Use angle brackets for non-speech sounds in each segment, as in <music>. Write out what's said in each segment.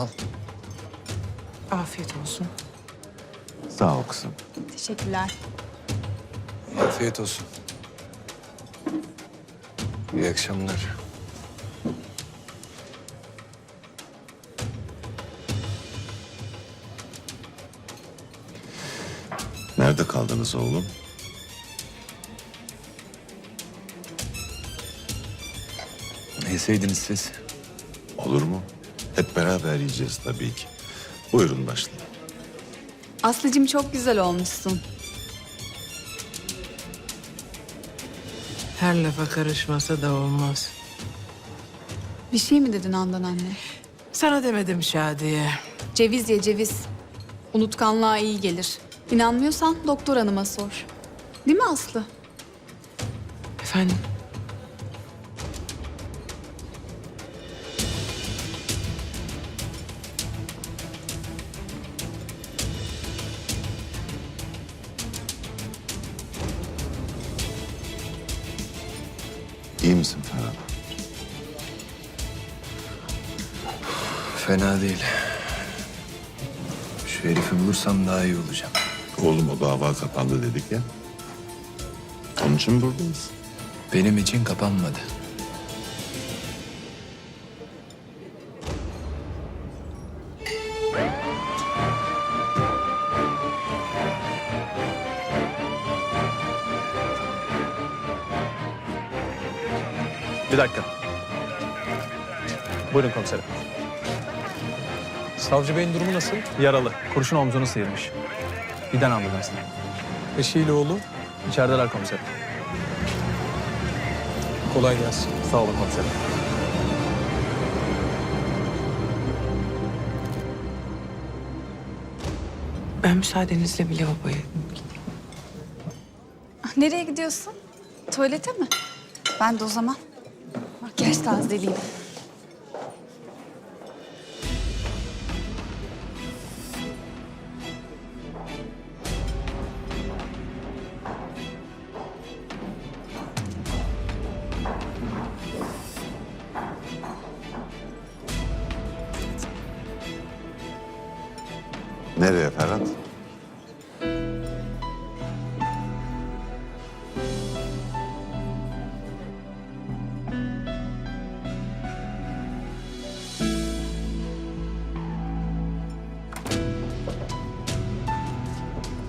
Al. Afiyet olsun. Sağ ol kızım. Teşekkürler. Afiyet olsun. İyi akşamlar. Nerede kaldınız oğlum? Yeseydiniz siz? Olur mu? Hep beraber yiyeceğiz tabii ki. Buyurun başlayın. Aslıcığım çok güzel olmuşsun. Her lafa karışmasa da olmaz. Bir şey mi dedin Handan anne? Sana demedim Şadiye. Ceviz ye ceviz. Unutkanlığa iyi gelir. İnanmıyorsan doktor hanıma sor. Değil mi Aslı? Efendim? Fena değil. Şu herifi bulursam daha iyi olacağım. Oğlum o dava kapandı dedik ya. Onun için buradayız. Benim için kapanmadı. Bir dakika. Buyurun komiserim. Savcı Bey'in durumu nasıl? Yaralı. Kurşun omzunu sıyırmış. Giden ambulansla. Eşiyle oğlu? İçerideler komiserim. Kolay gelsin. Sağ olun komiserim. Ben müsaadenizle bir lavaboya Ah, Nereye gidiyorsun? Tuvalete mi? Ben de o zaman makyaj tazeleyeyim. Nereye Ferhat?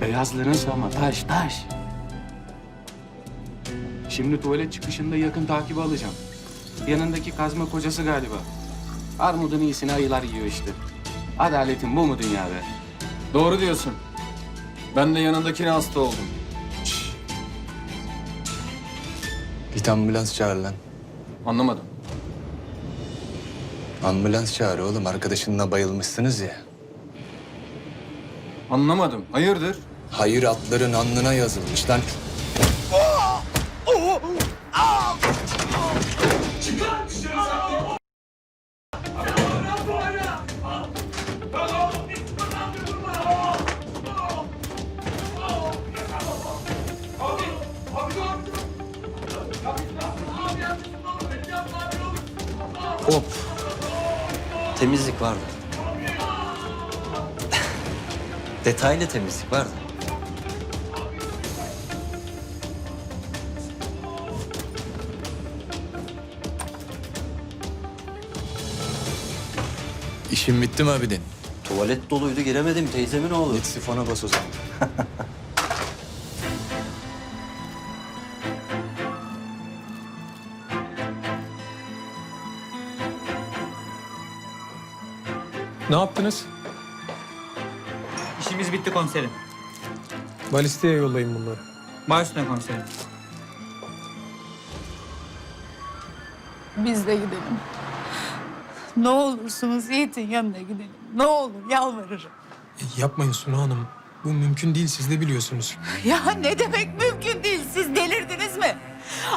Beyazların sama taş taş. Şimdi tuvalet çıkışında yakın takibi alacağım. Yanındaki kazma kocası galiba. Armudun iyisini ayılar yiyor işte. Adaletin bu mu dünyada? Doğru diyorsun. Ben de yanındakine hasta oldum. Git ambulans çağır lan. Anlamadım. Ambulans çağır oğlum. Arkadaşınla bayılmışsınız ya. Anlamadım. Hayırdır? Hayır atların alnına yazılmış lan. Temizlik vardı. Detaylı temizlik vardı. İşin bitti mi abidin? Tuvalet doluydu giremedim teyzemin oğlu. Git sifona bas o zaman. <laughs> Ne yaptınız? İşimiz bitti komiserim. Balistiğe yollayın bunları. Baş üstüne komiserim. Biz de gidelim. Ne olursunuz Yiğit'in yanına gidelim. Ne olur yalvarırım. E, Yapmayın Sunu Hanım. Bu mümkün değil siz de biliyorsunuz. Ya ne demek mümkün değil siz delirdiniz mi?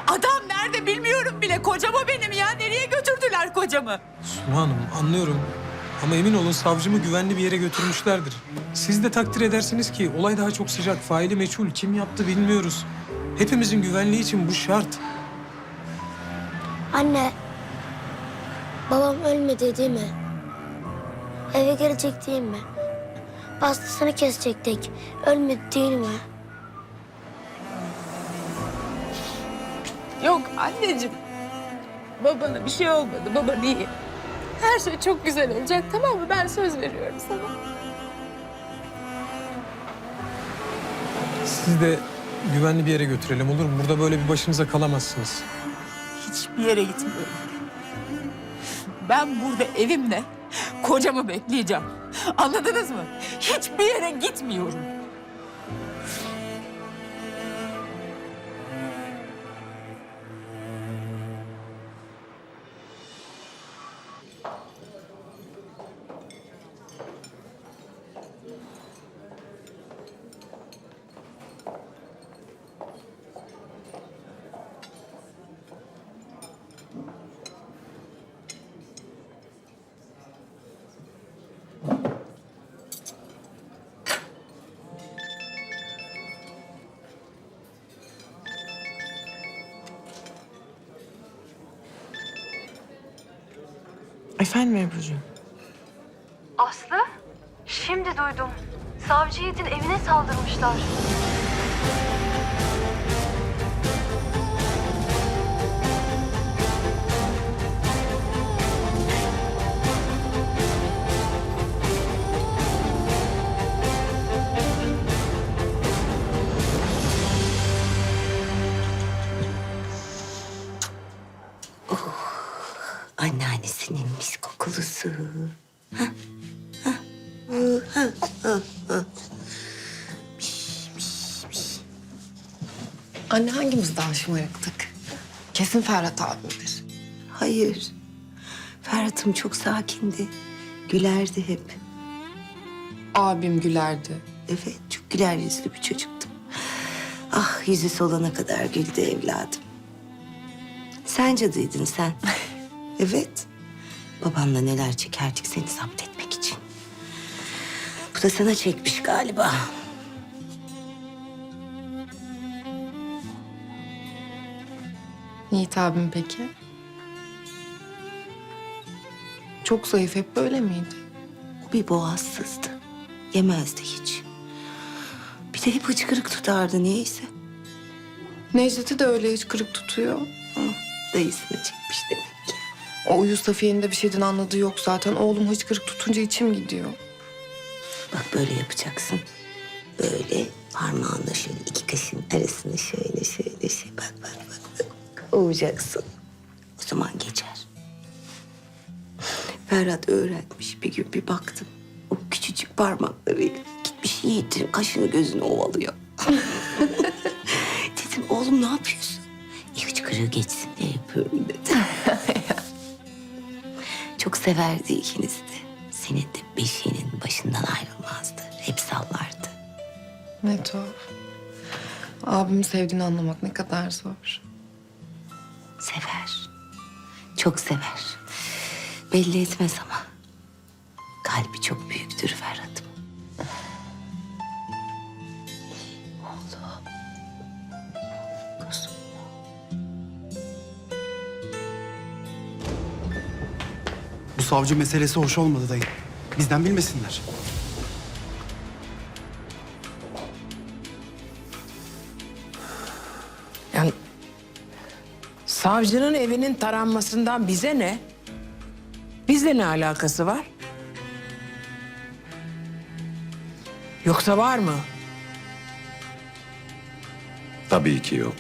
Adam nerede bilmiyorum bile. Kocama benim ya. Nereye götürdüler kocamı? Sunu Hanım anlıyorum. Ama emin olun savcımı güvenli bir yere götürmüşlerdir. Siz de takdir edersiniz ki olay daha çok sıcak. Faili meçhul. Kim yaptı bilmiyoruz. Hepimizin güvenliği için bu şart. Anne, babam ölmedi değil mi? Eve gelecek değil mi? Bastasını kesecektik. Ölmedi değil mi? Yok anneciğim. Babana bir şey olmadı. Baba iyi. Her şey çok güzel olacak tamam mı? Ben söz veriyorum sana. Siz de güvenli bir yere götürelim olur mu? Burada böyle bir başınıza kalamazsınız. Hiçbir yere gitmiyorum. Ben burada evimle kocamı bekleyeceğim. Anladınız mı? Hiçbir yere gitmiyorum. Efendim Ebru'cuğum? Aslı? Şimdi duydum. Savcı Yiğit'in evine saldırmışlar. Anne hangimiz daha şımarıktık? Kesin Ferhat abimdir. Hayır. Ferhat'ım çok sakindi. Gülerdi hep. Abim gülerdi. Evet, çok güler yüzlü bir çocuktu. Ah, yüzü solana kadar güldü evladım. Sen cadıydın sen. <laughs> evet. Babanla neler çekerdik seni zapt etmek için. Bu da sana çekmiş galiba. Yiğit abim peki? Çok zayıf hep böyle miydi? O bir boğazsızdı. Yemezdi hiç. Bir de hep hıçkırık tutardı niyeyse. Necdet'i de öyle hiç kırık tutuyor. Dayısını çekmiş demek. O uyuz Safiye'nin de bir şeyden anladığı yok zaten. Oğlum hıçkırık tutunca içim gidiyor. Bak böyle yapacaksın. Böyle parmağınla şöyle iki kaşın arasını şöyle şöyle şey bak bak bak bak. Ovacaksın. O zaman geçer. Ferhat öğretmiş bir gün bir baktım. O küçücük parmaklarıyla gitmiş Yiğit'in kaşını gözünü ovalıyor. <laughs> Dedim oğlum ne yapıyorsun? E, hıçkırığı geçsin diye yapıyorum dedi. Severdi ikinizi de. Senin de beşiğinin başından ayrılmazdı. Hep sallardı. Ne tuhaf. Abimi sevdiğini anlamak ne kadar zor. Sever. Çok sever. Belli etmez ama. Savcı meselesi hoş olmadı dayı. Bizden bilmesinler. Yani savcının evinin taranmasından bize ne? Bizle ne alakası var? Yoksa var mı? Tabii ki yok.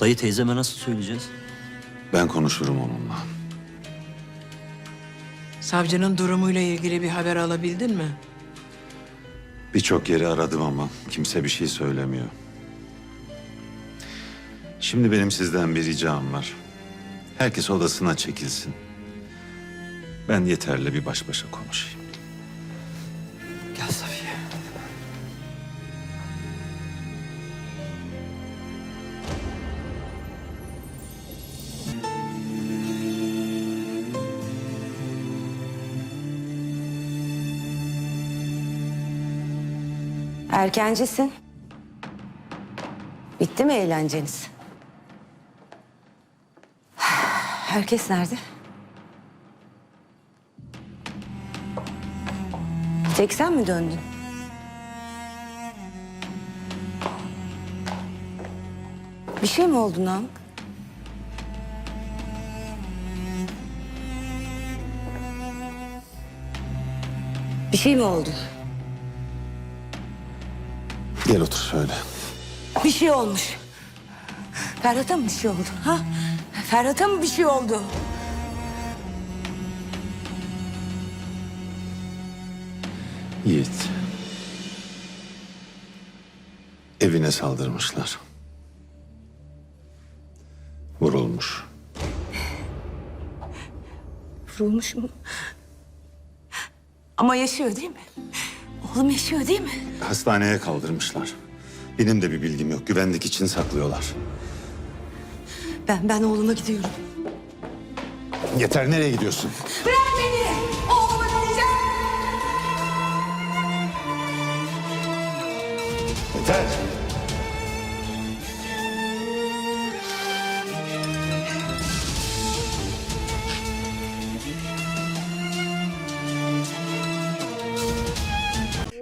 Dayı teyzeme nasıl söyleyeceğiz? Ben konuşurum onunla. Savcının durumuyla ilgili bir haber alabildin mi? Birçok yeri aradım ama kimse bir şey söylemiyor. Şimdi benim sizden bir ricam var. Herkes odasına çekilsin. Ben yeterli bir baş başa konuşayım. Erkencisin. Bitti mi eğlenceniz? Herkes nerede? Tek sen mi döndün? Bir şey mi oldu Namık? Bir şey mi oldu? Gel otur şöyle. Bir şey olmuş. Ferhat'a mı bir şey oldu? Ha? Ferhat'a mı bir şey oldu? Yiğit. Evine saldırmışlar. Vurulmuş. Vurulmuş mu? Ama yaşıyor değil mi? Oğlum yaşıyor değil mi? Hastaneye kaldırmışlar. Benim de bir bilgim yok. Güvenlik için saklıyorlar. Ben ben oğluma gidiyorum. Yeter nereye gidiyorsun? Bırak beni! Oğluma gideceğim! Yeter.